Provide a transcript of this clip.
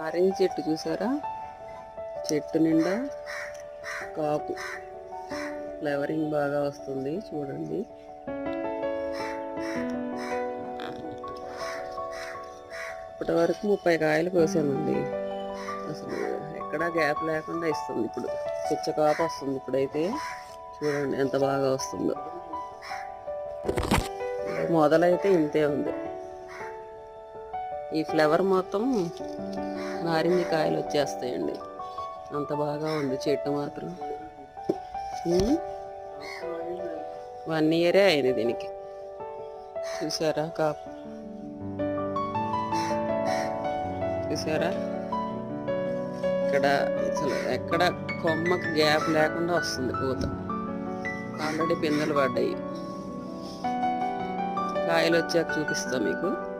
Orange చెట్టు చూసారా? చెట్టు నిండా కాపు ఫ్లవరింగ్ బాగా వస్తుంది చూడండి. ఇప్పటి వరకు ముప్పై కాయలు కోసానండి అసలు ఎక్కడా గ్యాప్ లేకుండా ఇస్తుంది ఇప్పుడు. పిచ్చ కాపు వస్తుంది ఇప్పుడైతే. చూడండి ఎంత బాగా వస్తుందో. మొదలైతే ఇంతే ఉంది. ఈ ఫ్లవర్ మొత్తం నారింజ కాయలు వచ్చేస్తాయండి. అంత బాగా ఉంది చెట్టు మాత్రం. వన్ ఇయరే అయింది దీనికి. చూసారా కాపు. చూసారా? ఇక్కడ అసలు ఎక్కడ కొమ్మకు గ్యాప్ లేకుండా వస్తుంది పూత. ఆల్రెడీ పిందెలు పడ్డాయి. కాయలు వచ్చాక చూపిస్తా మీకు.